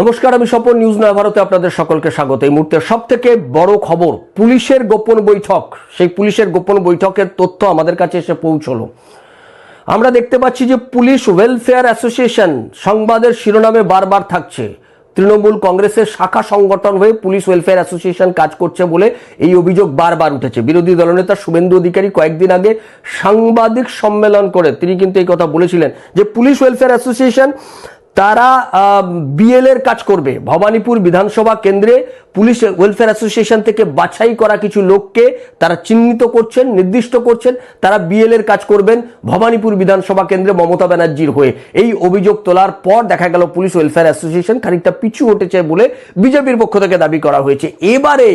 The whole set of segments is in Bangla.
নমস্কার, আমি স্বপন নিউজ নয় ভারতে আপনাদের সকলকে স্বাগত। এই মুহূর্তে সব থেকে বড় খবর, পুলিশের গোপন বৈঠক। সেই পুলিশের গোপন বৈঠকের তথ্য আমাদের কাছে এসে পৌঁছলো। আমরা দেখতে পাচ্ছি যে পুলিশ ওয়েলফেয়ার অ্যাসোসিয়েশন সংবাদের শিরোনামে বারবার থাকছে। তৃণমূল কংগ্রেসের শাখা সংগঠন হয়ে পুলিশ ওয়েলফেয়ার অ্যাসোসিয়েশন কাজ করছে বলে এই অভিযোগ বারবার উঠেছে। বিরোধী দলনেতা শুভেন্দু অধিকারী কয়েকদিন আগে সাংবাদিক সম্মেলন করে তিনি কিন্তু এই কথা বলেছিলেন যে পুলিশ ওয়েলফেয়ার অ্যাসোসিয়েশন তারা বিএল এর কাজ করবে। ভবানীপুর বিধানসভা কেন্দ্রে পুলিশ ওয়েলফেয়ার অ্যাসোসিয়েশন থেকে বাছাই করা কিছু লোককে তারা চিহ্নিত করছেন, নির্দিষ্ট করছেন। তারা বিএল এর কাজ করবেন ভবানীপুর বিধানসভা কেন্দ্রে মমতা ব্যানার্জির হয়ে। এই অভিযোগ তোলার পর দেখা গেল পুলিশ ওয়েলফেয়ার অ্যাসোসিয়েশন খানিকটা পিছু উঠেছে বলে বিজেপির পক্ষ থেকে দাবি করা হয়েছে। এবারে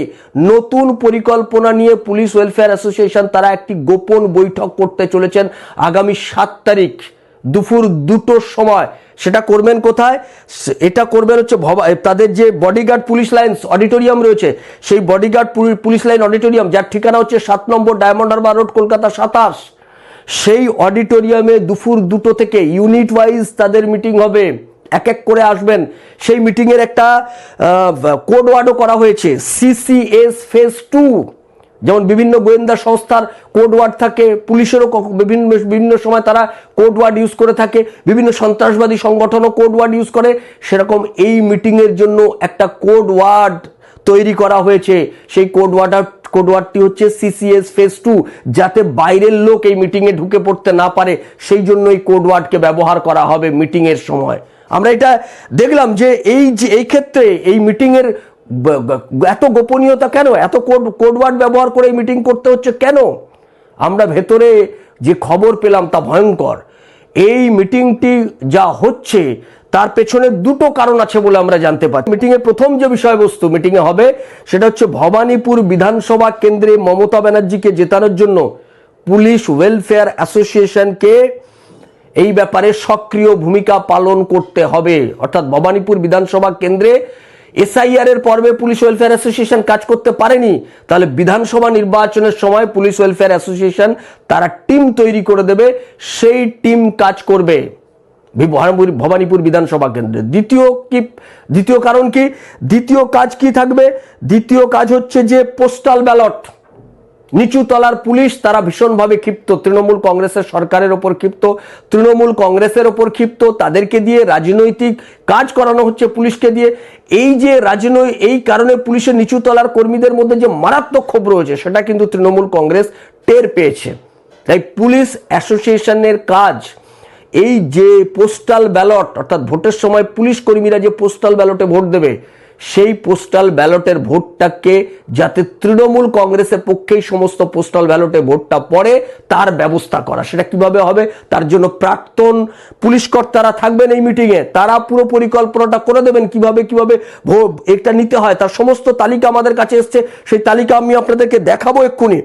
নতুন পরিকল্পনা নিয়ে পুলিশ ওয়েলফেয়ার অ্যাসোসিয়েশন তারা একটি গোপন বৈঠক করতে চলেছেন আগামী সাত তারিখ। দুপুর দুটোর সময়। সেটা করবেন কোথায়? এটা করবেন হচ্ছে ভবা তাদের যে বডিগার্ড পুলিশ লাইন অডিটোরিয়াম রয়েছে, সেই বডিগার্ড পুলিশ লাইন অডিটোরিয়াম যার ঠিকানা হচ্ছে সাত নম্বর ডায়মন্ড হারবার রোড, কলকাতা সাতাশ। সেই অডিটোরিয়ামে দুপুর দুটো থেকে ইউনিট ওয়াইজ তাদের মিটিং হবে। এক এক করে আসবেন। সেই মিটিংয়ের একটা কোড ওয়ার্ডও করা হয়েছে সিসিএস ফেজ টু যেমন বিভিন্ন গোয়েন্দা সংস্থার কোড ওয়ার্ড থাকে, পুলিশেরও বিভিন্ন বিভিন্ন সময় তারা কোড ওয়ার্ড ইউজ করে থাকে, বিভিন্ন সন্ত্রাসবাদী সংগঠনও কোড ওয়ার্ড ইউজ করে। সেরকম এই মিটিংয়ের জন্য একটা কোড ওয়ার্ড তৈরি করা হয়েছে। সেই কোড ওয়ার্ডার কোড ওয়ার্ডটি হচ্ছে সিসিএস ফেস টু যাতে বাইরের লোক এই মিটিংয়ে ঢুকে পড়তে না পারে। সেই জন্য এই কোড ওয়ার্ডকে ব্যবহার করা হবে মিটিংয়ের সময়। আমরা এটা দেখলাম যে এই যে, এই ক্ষেত্রে এই মিটিংয়ের এত গোপনীয়তা কেন? এত কোড কোডওয়ার্ড ব্যবহার করে মিটিং করতে হচ্ছে কেন? আমরা ভেতরে যে খবর পেলাম তা ভয়ঙ্কর। এই মিটিংটি যা হচ্ছে, তার পেছনে দুটো কারণ আছে বলে আমরা জানতে পারি। মিটিংয়ের প্রথম যে বিষয়বস্তু মিটিংয়ে হবে, সেটা হচ্ছে ভবানীপুর বিধানসভা কেন্দ্রে মমতা ব্যানার্জিকে জেতানোর জন্য পুলিশ ওয়েলফেয়ার অ্যাসোসিয়েশনকে এই ব্যাপারে সক্রিয় ভূমিকা পালন করতে হবে। অর্থাৎ ভবানীপুর বিধানসভা কেন্দ্রে এসআইআর এর পর্বে পুলিশ ওয়েলফেয়ার অ্যাসোসিয়েশন কাজ করতে পারেনি, তাহলে বিধানসভা নির্বাচনের সময় পুলিশ ওয়েলফেয়ার অ্যাসোসিয়েশন তারা টিম তৈরি করে দেবে, সেই টিম কাজ করবে। ভবানীপুর- বিধানসভা কেন্দ্রে। দ্বিতীয় কি দ্বিতীয় কারণ কি? দ্বিতীয় কাজ কি থাকবে? দ্বিতীয় কাজ হচ্ছে যে পোস্টাল ব্যালট। নিচু তলার পুলিশ, তারা ভীষণভাবে ক্ষিপ্ত। তৃণমূল কংগ্রেসের সরকারের ওপর ক্ষিপ্ত, তৃণমূল কংগ্রেসের ওপর ক্ষিপ্ত, তাদেরকে দিয়ে রাজনৈতিক কাজ করানো হচ্ছে পুলিশকে দিয়ে। এই যে রাজনৈ, এই কারণে পুলিশের নিচু তলার কর্মীদের মধ্যে যে মারাত্মক ক্ষোভ রয়েছে, সেটা কিন্তু তৃণমূল কংগ্রেস টের পেয়েছে। তাই পুলিশ অ্যাসোসিয়েশনের কাজ, এই যে পোস্টাল ব্যালট, অর্থাৎ ভোটের সময় পুলিশ কর্মীরা যে পোস্টাল ব্যালটে ভোট দেবে সেই পোস্টাল ব্যালটের ভোটটাকে যাতে তৃণমূল কংগ্রেসের পক্ষেই সমস্ত পোস্টাল ব্যালটে ভোটটা পড়ে, তার ব্যবস্থা করা। সেটা কীভাবে হবে? তার জন্য প্রাক্তন পুলিশ কর্তারা থাকবেন এই মিটিংয়ে তারা পুরো পরিকল্পনাটা করে দেবেন কীভাবে কীভাবে এটা নিতে হয়। তার সমস্ত তালিকা আমাদের কাছে এসছে। সেই তালিকা আমি আপনাদেরকে দেখাবো এক্ষুনি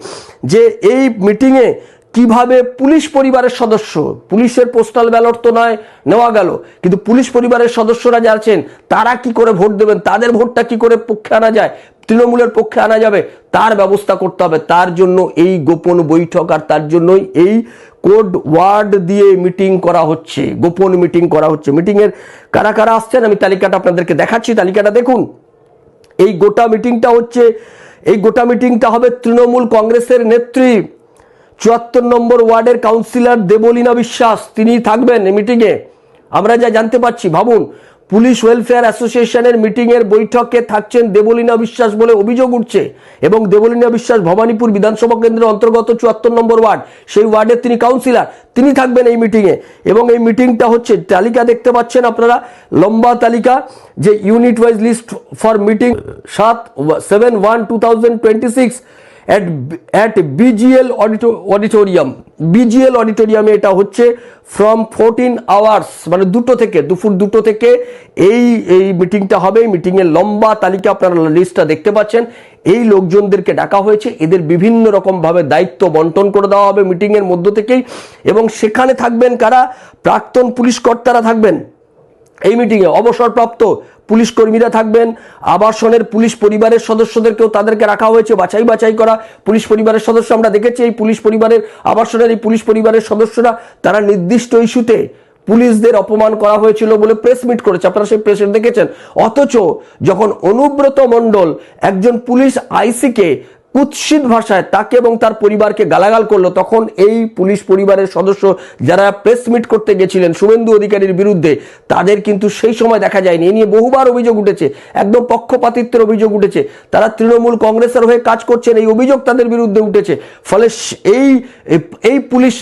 যে এই মিটিংয়ে কীভাবে পুলিশ পরিবারের সদস্য? পুলিশের পোস্টাল ব্যালট তো নয়, নেওয়া গেল। কিন্তু পুলিশ পরিবারের সদস্যরা যা আছেন, তারা কি করে ভোট দেবেন? তাদের ভোটটা কি করে পক্ষে আনা যায়? তৃণমূলের পক্ষে আনা যাবে? তার ব্যবস্থা করতে হবে। তার জন্য এই গোপন বৈঠক আর তার জন্যই এই কোড ওয়ার্ড দিয়ে মিটিং করা হচ্ছে। গোপন মিটিং করা হচ্ছে। মিটিংয়ের কারা কারা আসছেন? আমি তালিকাটা আপনাদেরকে দেখাচ্ছি। তালিকাটা দেখুন। এই গোটা মিটিংটা হচ্ছে, এই গোটা মিটিংটা হবে তৃণমূল কংগ্রেসের নেত্রী চুয়াত্তর নম্বর ওয়ার্ডের কাউন্সিলর দেবলীনা বিশ্বাস, তিনি থাকবেন মিটিংয়ে। আমরা যা জানতে পারছি, ভাবুন, পুলিশ ওয়েলফেয়ার অ্যাসোসিয়েশনের মিটিংয়ের বৈঠকে থাকছেন দেবলীনা বিশ্বাস বলে অভিযোগ উঠছে এবং দেবলীনা বিশ্বাস ভবানীপুর বিধানসভা কেন্দ্রের অন্তর্গত চুয়াত্তর নম্বর ওয়ার্ড, সেই ওয়ার্ডের তিনি কাউন্সিলর, তিনি থাকবেন এই মিটিংয়ে। এবং এই মিটিংটা হচ্ছে, তালিকা দেখতে পাচ্ছেন আপনারা, লম্বা তালিকা, যে unit wise list for meeting সাত seven one two thousand twenty six at at BGL auditorium BGL অডিটোরিয়ামে এটা হচ্ছে ফ্রম ফোরটিন আওয়ার্স মানে দুটো থেকে, দুপুর দুটো থেকে এই এই মিটিংটা হবে। এই মিটিংয়ের লম্বা তালিকা আপনারা লিস্টটা দেখতে পাচ্ছেন। এই লোকজনদেরকে ডাকা হয়েছে। এদের বিভিন্ন রকমভাবে দায়িত্ব বন্টন করে দেওয়া হবে মিটিংয়ের মধ্য থেকেই। এবং সেখানে থাকবেন কারা? প্রাক্তন পুলিশ কর্তারা থাকবেন। এই মিটিংয়ে অবসরপ্রাপ্ত পুলিশ কর্মীরা থাকবেন, আবাসনের পুলিশ পরিবারের সদস্যদেরকেও তাদেরকে রাখা হয়েছে, বাছাই বাছাই করা পুলিশ পরিবারের সদস্য। আমরা দেখেছি এই পুলিশ পরিবারের, আবাসনের এই পুলিশ পরিবারের সদস্যরা, তারা নির্দিষ্ট ইস্যুতে পুলিশদের অপমান করা হয়েছিল বলে প্রেস মিট করেছে। আপনারা সেই প্রেসে দেখেছেন। অথচ যখন অনুব্রত মণ্ডল একজন পুলিশ আইসিকে কুৎসিত ভাষায় তাকে এবং তার পরিবারকে গালাগাল করল, তখন এই পুলিশ পরিবারের সদস্য যারা প্রেস মিট করতে গেছিলেন, শুভেন্দু অধিকারীর বিরুদ্ধে, তাদের কিন্তু সেই সময় দেখা যায়নি। এ নিয়ে বহুবার অভিযোগ উঠেছে, একদম পক্ষপাতিত্বের অভিযোগ উঠেছে। তারা তৃণমূল কংগ্রেসের হয়ে কাজ করছেন, এই অভিযোগ তাদের বিরুদ্ধে উঠেছে। ফলে এই এই পুলিশ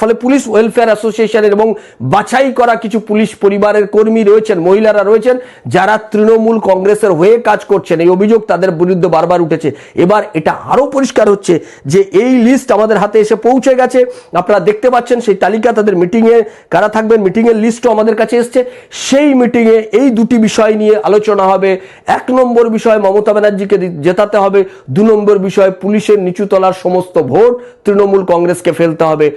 ফলে পুলিশ ওয়েলফেয়ার অ্যাসোসিয়েশনের এবং বাছাই করা কিছু পুলিশ পরিবারের কর্মী রয়েছেন, মহিলারা রয়েছেন, যারা তৃণমূল কংগ্রেসের হয়ে কাজ করছেন। এই অভিযোগ তাদের বিরুদ্ধে বারবার উঠেছে। এবার এটা আরও পরিষ্কার হচ্ছে যে এই লিস্ট আমাদের হাতে এসে পৌঁছে গেছে। আপনারা দেখতে পাচ্ছেন সেই তালিকা, তাদের মিটিংয়ে কারা থাকবেন মিটিংয়ের লিস্টও আমাদের কাছে এসছে। সেই মিটিংয়ে এই দুটি বিষয় নিয়ে আলোচনা হবে। এক নম্বর বিষয় মমতা ব্যানার্জিকে জেতাতে হবে। দু নম্বর বিষয় পুলিশের নিচুতলার সমস্ত ভোট তৃণমূল কংগ্রেসকে ফেলতে হবে।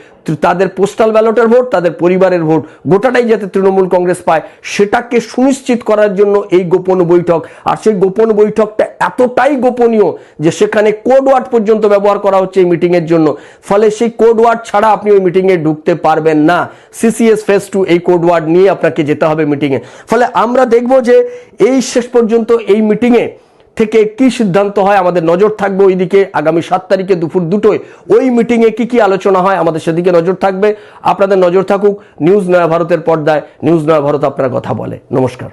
তাদের পোস্টাল ব্যালটের ভোট, তাদের পরিবারের ভোট, গোটাটাই যাতে তৃণমূল কংগ্রেস পায়, সেটাকে সুনিশ্চিত করার জন্য এই গোপন বৈঠক। আর সেই গোপন বৈঠকটা এতটাই গোপনীয় যে সেখানে কোড ওয়ার্ড পর্যন্ত ব্যবহার করা হচ্ছে এই মিটিংয়ের জন্য। ফলে সেই কোড ওয়ার্ড ছাড়া আপনি ওই মিটিংয়ে ঢুকতে পারবেন না। সিসিএস ফেস টু এই কোড ওয়ার্ড নিয়ে আপনাকে যেতে হবে মিটিংয়ে ফলে আমরা দেখব যে এই শেষ পর্যন্ত এই মিটিংয়ে থেকে কি সিদ্ধান্ত হয়, আমাদের নজর থাকবে ওইদিকে। আগামী সাত তারিখে দুপুর দুটোয় ওই মিটিংয়ে কি কি আলোচনা হয়, আমাদের সেদিকে নজর থাকবে। আপনাদের নজর থাকুক, নিউজ নয়া ভারতের পর্দায়, নিউজ নয়া ভারত আপনার কথা বলে। নমস্কার।